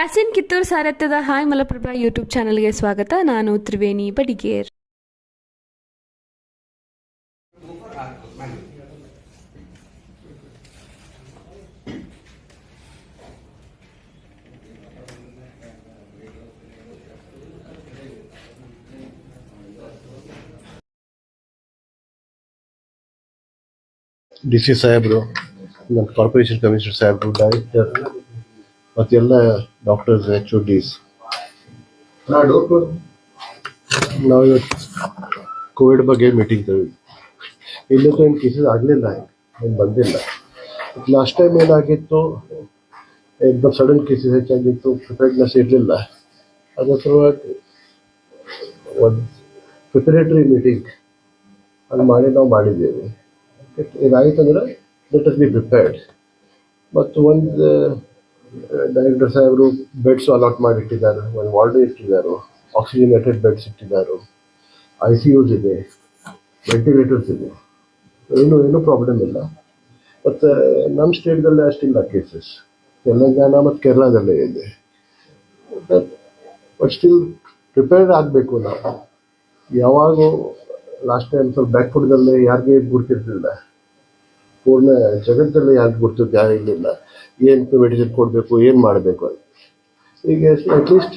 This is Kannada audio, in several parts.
ಯಾಸಿನ್ ಕಿತ್ತೂರ್ ಸಾರಥ್ಯದ ಹಾಯ್ ಮಲಪ್ರಭಾ ಯೂಟ್ಯೂಬ್ ಚಾನಲ್ಗೆ ಸ್ವಾಗತ. ನಾನು ತ್ರಿವೇಣಿ ಬಡಿಗೇರ್ ಡಿ ಸಿ ಸಾಹೇಬರು ಕಾರ್ಪೊರೇಷನ್ ಕಮಿಷನರ್ ಸಾಹೇಬರು, ಡೈರೆಕ್ಟರ್ ಮತ್ತೆಲ್ಲ ಡಾಕ್ಟರ್ಸ್ ಎಚ್ ಓ ಡಿಸ್ ನಾವು ಕೋವಿಡ್ ಬಗ್ಗೆ ಮೀಟಿಂಗ್ ತಗೊಂಡು ಇಲ್ಲಿ ಏನು ಕೇಸಸ್ ಆಗಲಿಲ್ಲ ಏನು ಬಂದಿಲ್ಲ. ಲಾಸ್ಟ್ ಟೈಮ್ ಏನಾಗಿತ್ತು ಎಕ್ದಮ್ ಸಡನ್ ಕೇಸಸ್ ಹೆಚ್ಚಾಗಿತ್ತು ಪ್ರಿಪೇರ್ಡ್ನೆಸ್ ಇರಲಿಲ್ಲ. ಅದರ ಸಲುವಾಗಿ ಒಂದು ಪ್ರಿಪರೇಟರಿ ಮೀಟಿಂಗ್ ಅಲ್ಲಿ ಮಾಡಿ ನಾವು ಮಾಡಿದ್ದೇವೆ. ಏನಾಯಿತು ಅಂದರೆ ಲೆಟ್ ಅಸ್ ಬಿ ಪ್ರಿಪೇರ್ಡ್ ಮತ್ತು ಒಂದು ಡೈರೆಕ್ಟರ್ ಸಾಹೇಬರು ಬೆಡ್ಸ್ ಅಲಾಟ್ ಮಾಡಿಟ್ಟಿದ್ದಾರೆ, ಒಂದು ವಾರ್ಡ್ ಇಟ್ಟಿದ್ದಾರೆ ಆಕ್ಸಿಜನೇಟೆಡ್ ಬೆಡ್ಸ್ ಇಟ್ಟಿದ್ದಾರೆ ಐ ಸಿ ಯುಸ್ ಇದೆ ವೆಂಟಿಲೇಟರ್ಸ್ ಇದೆ. ಏನು ಏನೂ ಪ್ರಾಬ್ಲಮ್ ಇಲ್ಲ. ಮತ್ತು ನಮ್ಮ ಸ್ಟೇಟ್ದಲ್ಲೇ ಅಷ್ಟಿಲ್ಲ ಕೇಸಸ್ ತೆಲಂಗಾಣ ಮತ್ತು ಕೇರಳದಲ್ಲೇ ಇದೆ. ಬಟ್ ಸ್ಟಿಲ್ ಪ್ರಿಪೇರ್ಡ್ ಆಗಬೇಕು ನಾವು. ಯಾವಾಗೂ ಲಾಸ್ಟ್ ಟೈಮ್ ಸ್ವಲ್ಪ ಬ್ಯಾಕ್ಫುಡ್ದಲ್ಲೇ ಯಾರಿಗೆ ಗುರ್ತಿರ್ಲಿಲ್ಲ. ಪೂರ್ಣ ಜಗತ್ತಲ್ಲಿ ಯಾಕೆ ಗೊತ್ತಿದ್ದು ಯಾರಿಗಿಲ್ಲ ಏನು ಮೆಡಿಸಿನ್ ಕೊಡಬೇಕು, ಏನು ಮಾಡಬೇಕು ಅಂತ. ಈಗ ಅಟ್ಲೀಸ್ಟ್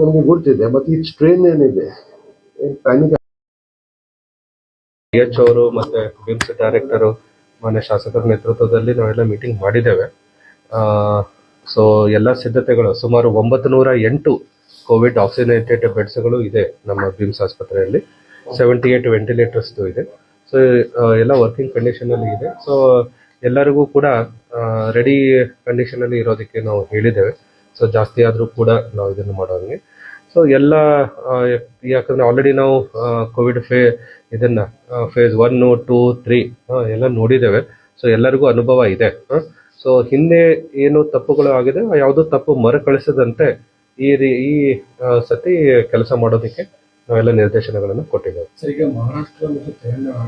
ನಮಗೆ ಗುರ್ತಿದೆ ಮತ್ತು ಈ ಸ್ಟ್ರೈನ್ ಏನಿದೆ, ಏನು ಪ್ಯಾನಿಕ್ ಎಚ್ ಅವರು ಮತ್ತೆ ಬಿಮ್ಸ್ ಡೈರೆಕ್ಟರ್ ಮಾನ್ಯ ಶಾಸಕರ ನೇತೃತ್ವದಲ್ಲಿ ನಾವೆಲ್ಲ ಮೀಟಿಂಗ್ ಮಾಡಿದ್ದೇವೆ. ಸೊ ಎಲ್ಲ ಸಿದ್ಧತೆಗಳು, ಸುಮಾರು ಒಂಬತ್ತು ನೂರ ಎಂಟು ಕೋವಿಡ್ ಆಕ್ಸಿಜನೇಟೆಡ್ ಬೆಡ್ಸ್ಗಳು ಇದೆ ನಮ್ಮ ಬಿಮ್ಸ್ ಆಸ್ಪತ್ರೆಯಲ್ಲಿ. ಸೆವೆಂಟಿ ಏಟ್ ವೆಂಟಿಲೇಟರ್ಸ್ದು ಇದೆ. ಸೊ ಎಲ್ಲ ವರ್ಕಿಂಗ್ ಕಂಡೀಷನ್ ಅಲ್ಲಿ ಇದೆ. ಸೊ ಎಲ್ಲರಿಗೂ ಕೂಡ ರೆಡಿ ಕಂಡೀಷನ್ ಅಲ್ಲಿ ಇರೋದಕ್ಕೆ ನಾವು ಹೇಳಿದ್ದೇವೆ. ಸೊ ಜಾಸ್ತಿ ಆದರೂ ಕೂಡ ನಾವು ಇದನ್ನು ಮಾಡೋದಂಗೆ ಸೊ ಎಲ್ಲ ಯಾಕಂದ್ರೆ ಆಲ್ರೆಡಿ ನಾವು ಕೋವಿಡ್ ಫೇ, ಇದನ್ನ ಫೇಸ್ ಒನ್ ಟೂ ತ್ರೀ ಎಲ್ಲ ನೋಡಿದ್ದೇವೆ. ಸೊ ಎಲ್ಲರಿಗೂ ಅನುಭವ ಇದೆ. ಸೊ ಹಿಂದೆ ಏನು ತಪ್ಪುಗಳು ಆಗಿದೆ, ಯಾವುದೋ ತಪ್ಪು ಮರುಕಳಿಸದಂತೆ ಈ ರೀ- ಈ ಸತಿ ಕೆಲಸ ಮಾಡೋದಕ್ಕೆ ನಾವೆಲ್ಲ ನಿರ್ದೇಶನಗಳನ್ನು ಕೊಟ್ಟಿದ್ದೇವೆ. ಸರ್ ಈಗ ಮಹಾರಾಷ್ಟ್ರ ಮತ್ತು ತೆಲಂಗಾಣ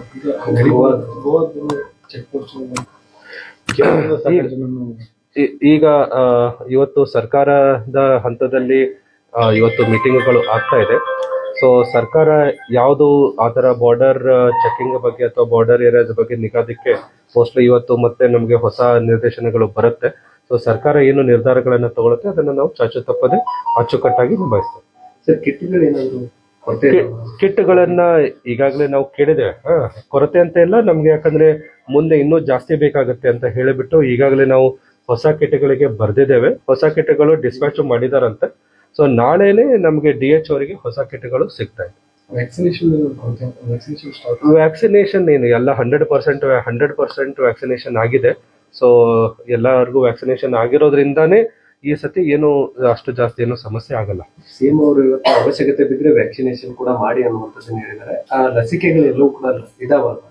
ಇವತ್ತು ಸರ್ಕಾರದ ಹಂತದಲ್ಲಿ ಇವತ್ತು ಮೀಟಿಂಗ್ಗಳು ಆಗ್ತಾ ಇದೆ. ಸೊ ಸರ್ಕಾರ ಯಾವುದು ಆ ಥರ ಬಾರ್ಡರ್ ಚೆಕಿಂಗ್ ಬಗ್ಗೆ ಅಥವಾ ಬಾರ್ಡರ್ ಏರಿಯಾದ ಬಗ್ಗೆ ನಿಗಾದಕ್ಕೆ ಮೋಸ್ಟ್ಲಿ ಇವತ್ತು ಮತ್ತೆ ನಮಗೆ ಹೊಸ ನಿರ್ದೇಶನಗಳು ಬರುತ್ತೆ. ಸೊ ಸರ್ಕಾರ ಏನು ನಿರ್ಧಾರಗಳನ್ನು ತಗೊಳುತ್ತೆ ಅದನ್ನ ನಾವು ಚಾಚು ತಪ್ಪದೆ ಅಚ್ಚುಕಟ್ಟಾಗಿ ನಿಭಾಯಿಸ್ತೇವೆ. ಸರ್ ಕಿಟ್ಗಳು ಏನಾದ್ರು ಕಿಟ್ಗಳನ್ನ ಈಗಾಗಲೇ ನಾವು ಕೇಳಿದ್ದೇವೆ. ಹಾ, ಕೊರತೆ ಅಂತ ಇಲ್ಲ ನಮ್ಗೆ ಯಾಕಂದ್ರೆ ಮುಂದೆ ಇನ್ನೂ ಜಾಸ್ತಿ ಬೇಕಾಗುತ್ತೆ ಅಂತ ಹೇಳಿಬಿಟ್ಟು ಈಗಾಗಲೇ ನಾವು ಹೊಸ ಕಿಟ್ಗಳಿಗೆ ಬರ್ದಿದ್ದೇವೆ. ಹೊಸ ಕಿಟ್ಗಳು ಡಿಸ್ಪ್ಯಾಚ್ ಮಾಡಿದಾರಂತೆ. ಸೊ ನಾಳೆನೆ ನಮ್ಗೆ ಡಿ ಎಚ್ ಅವರಿಗೆ ಹೊಸ ಕಿಟ್ಗಳು ಸಿಗ್ತಾ ಇದೆ. ವ್ಯಾಕ್ಸಿನೇಷನ್ ಏನು ಎಲ್ಲ hundred percent hundred percent vaccination ಆಗಿದೆ. ಸೊ ಎಲ್ಲರಿಗೂ ವ್ಯಾಕ್ಸಿನೇಷನ್ ಆಗಿರೋದ್ರಿಂದಾನೇ ಈ ಸತಿ ಏನು ಅಷ್ಟು ಜಾಸ್ತಿ ಏನು ಸಮಸ್ಯೆ ಆಗಲ್ಲ. ಸಿಎಂ ಅವರು ಇವತ್ತು ಅವಶ್ಯಕತೆ ಬಿದ್ರೆ ವ್ಯಾಕ್ಸಿನೇಷನ್ ಕೂಡ ಮಾಡಿ ಅನ್ನುವಂಥದ್ದನ್ನು ಹೇಳಿದ್ದಾರೆ. ಆ ಲಸಿಕೆಗಳೆಲ್ಲವೂ ಕೂಡ ಇದಾವಲ್ಲ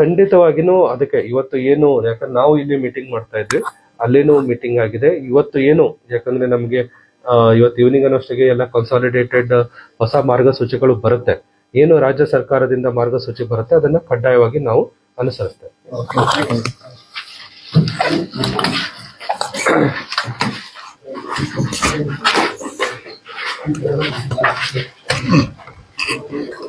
ಖಂಡಿತವಾಗಿನೂ ಅದಕ್ಕೆ ಇವತ್ತು ಏನು ಯಾಕಂದ್ರೆ ನಾವು ಇಲ್ಲಿ ಮೀಟಿಂಗ್ ಮಾಡ್ತಾ ಇದ್ವಿ. ಅಲ್ಲೇನೂ ಮೀಟಿಂಗ್ ಆಗಿದೆ. ಇವತ್ತು ಏನು ಯಾಕಂದ್ರೆ ನಮಗೆ ಇವತ್ತು ಈವ್ನಿಂಗ್ ಅನ್ನೋಷ್ಟಿಗೆ ಎಲ್ಲ ಕನ್ಸಾಲಿಡೇಟೆಡ್ ಹೊಸ ಮಾರ್ಗಸೂಚಿಗಳು ಬರುತ್ತೆ. ಏನು ರಾಜ್ಯ ಸರ್ಕಾರದಿಂದ ಮಾರ್ಗಸೂಚಿ ಬರುತ್ತೆ ಅದನ್ನ ಕಡ್ಡಾಯವಾಗಿ ನಾವು ಅನುಸರಿಸ್ತೇವೆ.